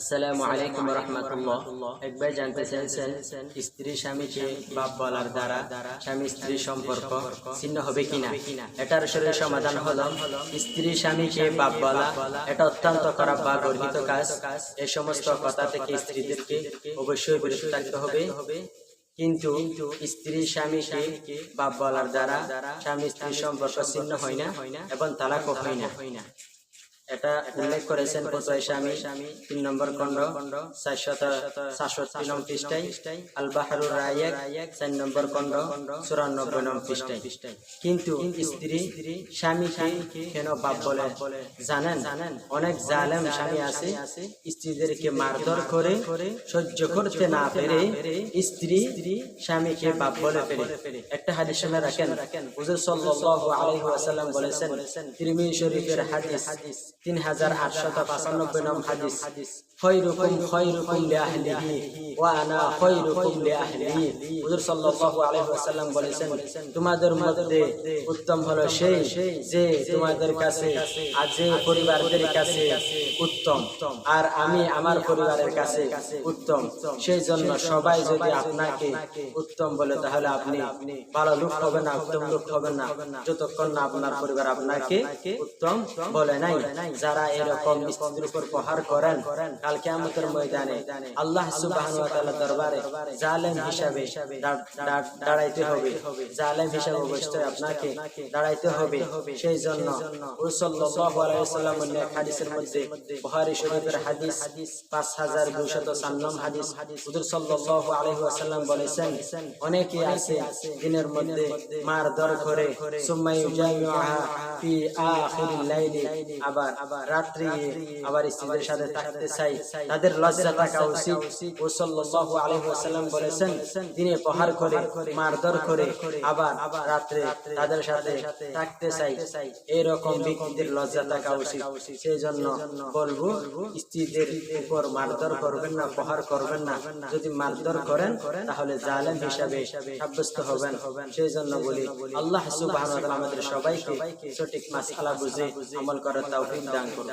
আসসালামু আলাইকুম রহমতুল্লাহ। একবার জানতে চাইছেন স্ত্রী স্বামীকে বাপ বলার দ্বারা স্বামী স্ত্রী সম্পর্ক ছিন্ন হবে কিনা? এটার আসলে সমাধান হলো স্ত্রী স্বামীকে বাপ বলা এটা অত্যন্ত খারাপ বা গর্হিত কাজ। এই সমস্ত কথা থেকে স্ত্রীদেরকে অবশ্যই বিরত থাকতে হবে। কিন্তু স্ত্রী স্বামীকে বাপ বলার দ্বারা স্বামী স্ত্রী সম্পর্ক ছিন্ন হয় না এবং তালাকও হয় না। এটা উল্লেখ করেছেন কোথায় স্বামী, তিন নম্বর খণ্ড চারশত সাতষট্টি নং পৃষ্ঠায় আল বাহারুর রায়াক, চার নম্বর চুরানব্বই নং পৃষ্ঠায়। কিন্তু স্ত্রী স্বামীকে কেন বাপ বলে? জানেন, অনেক জালেম স্বামী আছে, স্ত্রীদেরকে মারধর করে, সহ্য করতে না পেরে স্ত্রী স্বামীকে বাপ বলে ফেলে। একটা হাদিস শুনে রাখেন, হুজুর সাল্লাল্লাহু আলাইহি ওয়াসাল্লাম বলেছেন, তিরমিজি শরীফের হাদিস তিন হাজার আটশত পঁচানব্বই নং হাদিস। খৈরুকুম খৈরুকুম লিআহলিহি ওয়া আনা খৈরুকুম লিআহলি হুজুর সাল্লাল্লাহু আলাইহি ওয়াসাল্লাম বলেছেন তোমাদের মধ্যে উত্তম হলো সেই যে তোমাদের কাছে আর যে পরিবারদের কাছে উত্তম। আর আমি আমার পরিবারের কাছে উত্তম। সেই জন্য সবাই যদি আপনাকে উত্তম বলে তাহলে আপনি ভালো লোক হবে না উত্তম লোক হবে না। যতক্ষণ না আপনার পরিবার আপনাকে উত্তম বলে নাই। যারা এরকম উপর প্রহার করেন কালকে আমাদের ময়দানে আল্লাহ ওয়া দরবারে জালেম হিসাবে দাঁড়াইতে হবে। জালেম হিসাবে অবশ্যই আপনাকে দাঁড়াইতে হবে। সেই জন্য হাদিসের মধ্যে শরীফের হাদিস 5204 নং হাদিস। হুজুর বলেছেন, অনেকে আছে দিনের মধ্যে মারধর করে, সুম্মা আবার রাত্রি, আবার স্ত্রীদের সাথে থাকতে চাই। তাদের লজ্জা থাকা উচিত। ও বলেছেন, দিনে করে, মারধর করে, আবার রাত্রে তাদের সাথে থাকতে চাই। এরকম ব্যক্তিদের লজ্জা থাকা উচিত। সেই জন্য বলব, স্ত্রীদের উপর মারধর করবেন না করবেন না। যদি মারধর করেন, তাহলে জালেম হিসাবে সাব্যস্ত হবেন। সেই জন্য বলি, আল্লাহ আমাদের সবাইকে সঠিক মাসআলা বুঝে আমল করার তৌফিক দান করুন